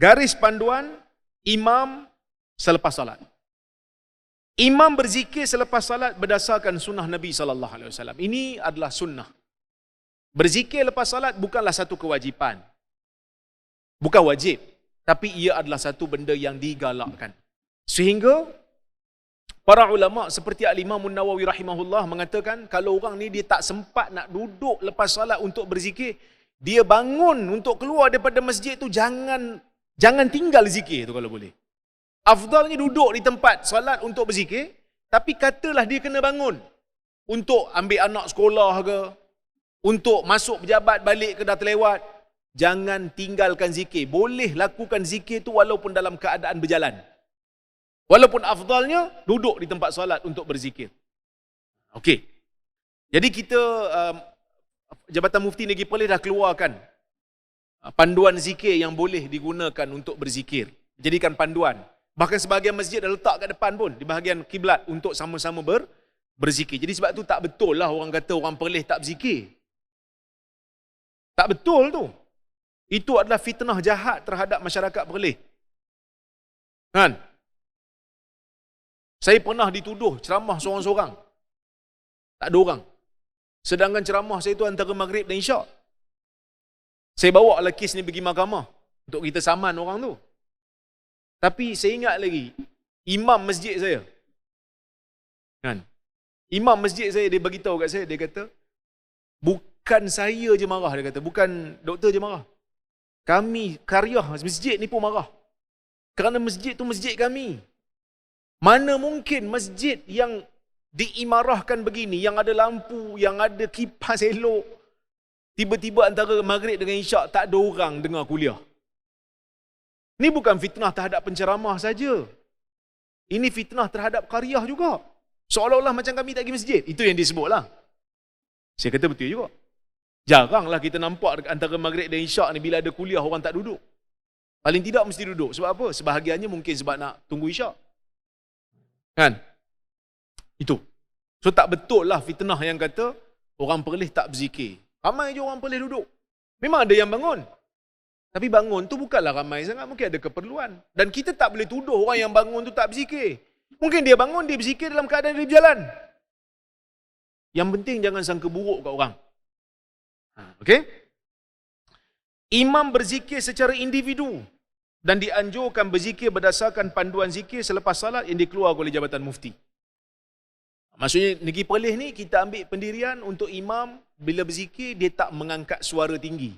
Garis panduan imam selepas salat. Imam berzikir selepas salat berdasarkan sunnah Nabi sallallahu alaihi wasallam. Ini adalah sunnah. Berzikir lepas salat bukanlah satu kewajipan. Bukan wajib, tapi ia adalah satu benda yang digalakkan. Sehingga para ulama seperti Al-Imam Nawawi rahimahullah mengatakan kalau orang ni dia tak sempat nak duduk lepas salat untuk berzikir, dia bangun untuk keluar daripada masjid tu jangan jangan tinggal zikir tu kalau boleh. Afdalnya duduk di tempat salat untuk berzikir, tapi katalah dia kena bangun untuk ambil anak sekolah ke, untuk masuk pejabat balik ke dah terlewat, jangan tinggalkan zikir. Boleh lakukan zikir tu walaupun dalam keadaan berjalan. Walaupun afdalnya duduk di tempat salat untuk berzikir. Okey. Jadi kita um, Jabatan Mufti Negeri Perlis dah keluarkan panduan zikir yang boleh digunakan untuk berzikir. Jadikan panduan. Bahkan sebahagian masjid dah letak kat depan pun di bahagian kiblat untuk sama-sama ber, berzikir. Jadi sebab tu tak betul lah orang kata orang Perlis tak berzikir. Tak betul tu. Itu adalah fitnah jahat terhadap masyarakat Perlis. Kan? Saya pernah dituduh ceramah seorang-seorang. Tak ada orang. Sedangkan ceramah saya tu antara maghrib dan isyak. Saya bawa lah kes ni pergi mahkamah. Untuk kita saman orang tu. Tapi saya ingat lagi. Imam masjid saya. Kan? Imam masjid saya dia beritahu kat saya. Dia kata. Bukan saya je marah. Dia kata. Bukan doktor je marah. Kami karya masjid ni pun marah. Kerana masjid tu masjid kami. Mana mungkin masjid yang diimarahkan begini, yang ada lampu, yang ada kipas elok, tiba-tiba antara maghrib dengan isyak tak ada orang dengar kuliah. Ini bukan fitnah terhadap penceramah saja. Ini fitnah terhadap karyah juga. Seolah-olah macam kami tak pergi masjid. Itu yang disebutlah. Saya kata betul juga. Jaranglah kita nampak antara maghrib dan isyak ni bila ada kuliah orang tak duduk. Paling tidak mesti duduk. Sebab apa? Sebahagiannya mungkin sebab nak tunggu isyak. Kan? Itu. So tak betul lah fitnah yang kata orang perlis tak berzikir. Ramai je orang perlis duduk. Memang ada yang bangun. Tapi bangun tu bukanlah ramai sangat. Mungkin ada keperluan. Dan kita tak boleh tuduh orang yang bangun tu tak berzikir. Mungkin dia bangun, dia berzikir dalam keadaan dia berjalan. Yang penting jangan sangka buruk kat orang. Ha, okay? Imam berzikir secara individu dan dianjurkan berzikir berdasarkan panduan zikir selepas salat yang dikeluarkan oleh Jabatan Mufti. Maksudnya negeri Perlis ni kita ambil pendirian untuk imam bila berzikir dia tak mengangkat suara tinggi.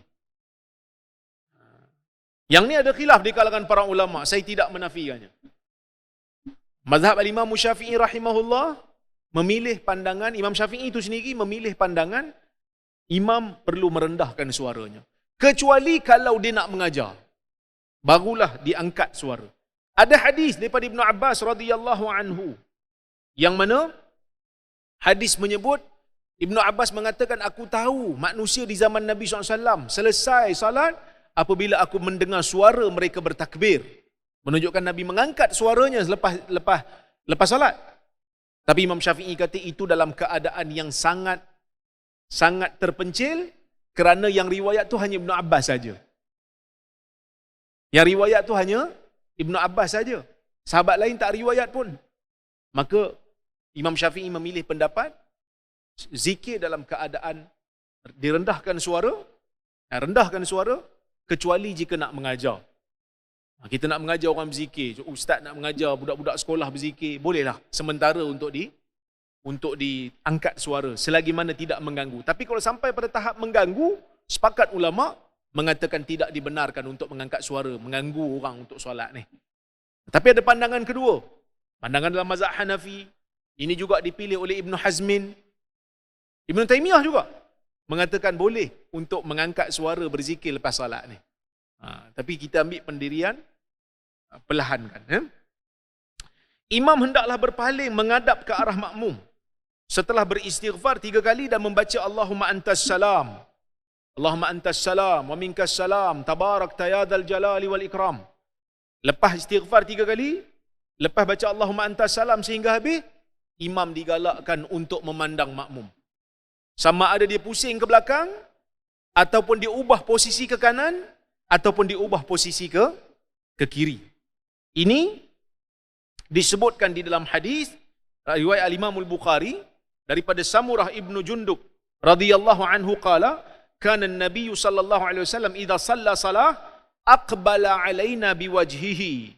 Yang ni ada khilaf di kalangan para ulama, saya tidak menafikannya. Mazhab al-Imam Syafi'i rahimahullah memilih pandangan Imam Syafi'i itu sendiri memilih pandangan imam perlu merendahkan suaranya. Kecuali kalau dia nak mengajar barulah diangkat suara. Ada hadis daripada Ibnu Abbas radhiyallahu anhu yang mana hadis menyebut Ibnu Abbas mengatakan aku tahu manusia di zaman Nabi SAW selesai salat apabila aku mendengar suara mereka bertakbir menunjukkan Nabi mengangkat suaranya lepas lepas lepas salat. Tapi Imam Syafi'i kata itu dalam keadaan yang sangat sangat terpencil kerana yang riwayat tu hanya Ibnu Abbas saja. Yang riwayat tu hanya Ibnu Abbas saja. Sahabat lain tak riwayat pun. Maka Imam Syafi'i memilih pendapat zikir dalam keadaan direndahkan suara, eh, rendahkan suara kecuali jika nak mengajar. Ha, kita nak mengajar orang berzikir, ustaz nak mengajar budak-budak sekolah berzikir, bolehlah sementara untuk di untuk diangkat suara selagi mana tidak mengganggu. Tapi kalau sampai pada tahap mengganggu, sepakat ulama mengatakan tidak dibenarkan untuk mengangkat suara, mengganggu orang untuk solat ni. Tapi ada pandangan kedua. Pandangan dalam mazhab Hanafi. Ini juga dipilih oleh Ibn Hazmin. Ibn Taymiyah juga. Mengatakan boleh untuk mengangkat suara berzikir lepas solat ni. Ha, tapi kita ambil pendirian ha, perlahankan. Ya? Imam hendaklah berpaling menghadap ke arah makmum. Setelah beristighfar tiga kali dan membaca Allahumma antas salam. Allahumma antas salam wa minkas salam tabarak tayadal jalali wal ikram. Lepas istighfar tiga kali, lepas baca Allahumma antas salam sehingga habis, imam digalakkan untuk memandang makmum. Sama ada dia pusing ke belakang, ataupun dia ubah posisi ke kanan, ataupun dia ubah posisi ke ke kiri. Ini disebutkan di dalam hadis riwayat al-Imam al-Bukhari daripada Samurah ibnu Jundub radhiyallahu anhu qala kana an-nabiy sallallahu alaihi wasallam idza shalla salah aqbala alaina biwajhihi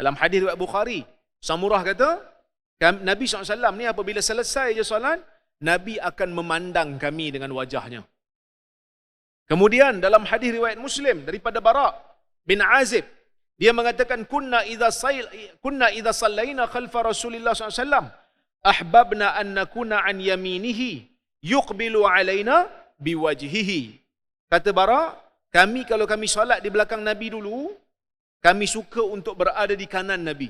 dalam hadis riwayat Bukhari Samurah kata Nabi SAW ni apabila selesai je solat Nabi akan memandang kami dengan wajahnya Kemudian dalam hadis riwayat Muslim daripada Bara bin Azib dia mengatakan kunna idza sayl kunna idza sallaina khalfa Rasulillah SAW ahbabna an nakuna an yaminihi yuqbilu alaina biwajhihi. Kata Bara, kami kalau kami solat di belakang Nabi dulu, kami suka untuk berada di kanan Nabi.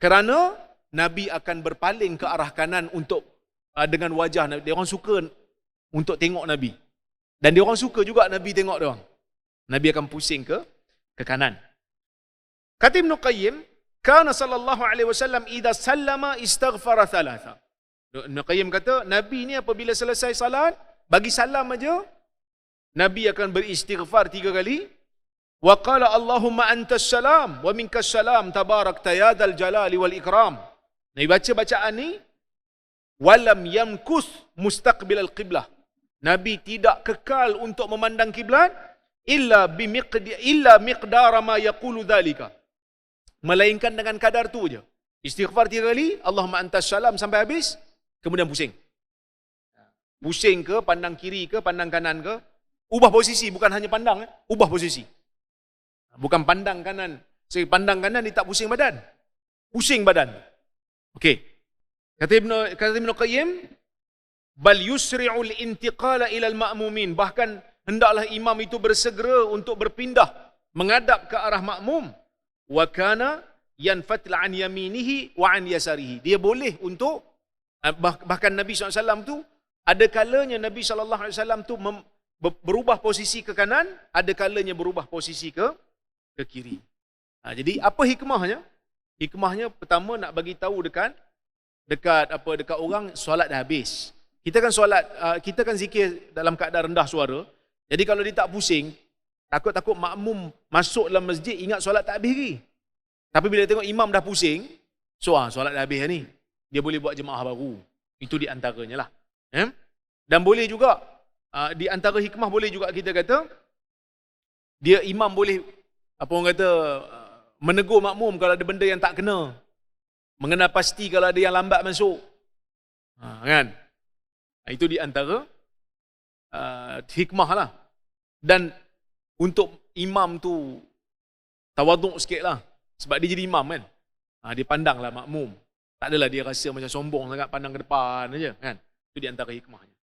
Kerana Nabi akan berpaling ke arah kanan untuk uh, dengan wajah Nabi. Dia orang suka untuk tengok Nabi. Dan dia orang suka juga Nabi tengok dia orang. Nabi akan pusing ke ke kanan. Kata Ibn Qayyim, Kana sallallahu alaihi wasallam idza sallama istaghfara thalatha. Ibn Qayyim kata, Nabi ni apabila selesai salat, bagi salam aja, Nabi akan beristighfar tiga kali. Wa qala Allahumma antas salam wa minkas salam tabarak tayadal jalali wal ikram. Nabi baca bacaan ni, walam yamkus mustaqbil al qiblah. Nabi tidak kekal untuk memandang kiblat illa bimiqdi illa miqdara ma yaqulu dhalika Melainkan dengan kadar tu je. Istighfar tiga kali, Allahumma antas salam sampai habis, kemudian pusing. Pusing ke, pandang kiri ke, pandang kanan ke, ubah posisi, bukan hanya pandang, eh? ubah posisi. Bukan pandang kanan, saya pandang kanan, dia tak pusing badan. Pusing badan. Okey. Kata Ibn, kata Ibn Qayyim, bal yusri'ul intiqala ilal ma'mumin. Bahkan hendaklah imam itu bersegera untuk berpindah menghadap ke arah makmum wa kana yanfatil an yaminihi wa an yasarihi. Dia boleh untuk eh, bahkan Nabi SAW tu ada kalanya Nabi SAW tu berubah posisi ke kanan, ada kalanya berubah posisi ke ke kiri. Ha, jadi apa hikmahnya? Hikmahnya pertama nak bagi tahu dekat dekat apa dekat orang solat dah habis. Kita kan solat uh, kita kan zikir dalam keadaan rendah suara. Jadi kalau dia tak pusing, Takut-takut makmum masuk dalam masjid ingat solat tak habis lagi. Tapi bila tengok imam dah pusing, so ah, solat dah habis ni. Dia boleh buat jemaah baru. Itu di antaranya lah. Eh? Dan boleh juga, uh, di antara hikmah boleh juga kita kata, dia imam boleh, apa orang kata, uh, menegur makmum kalau ada benda yang tak kena. Mengenal pasti kalau ada yang lambat masuk. Ha, kan? Itu di antara uh, hikmah lah. Dan untuk imam tu tawaduk sikit lah. Sebab dia jadi imam kan. Ha, dia pandang lah makmum. Tak adalah dia rasa macam sombong sangat pandang ke depan aja kan. Itu di antara hikmahnya.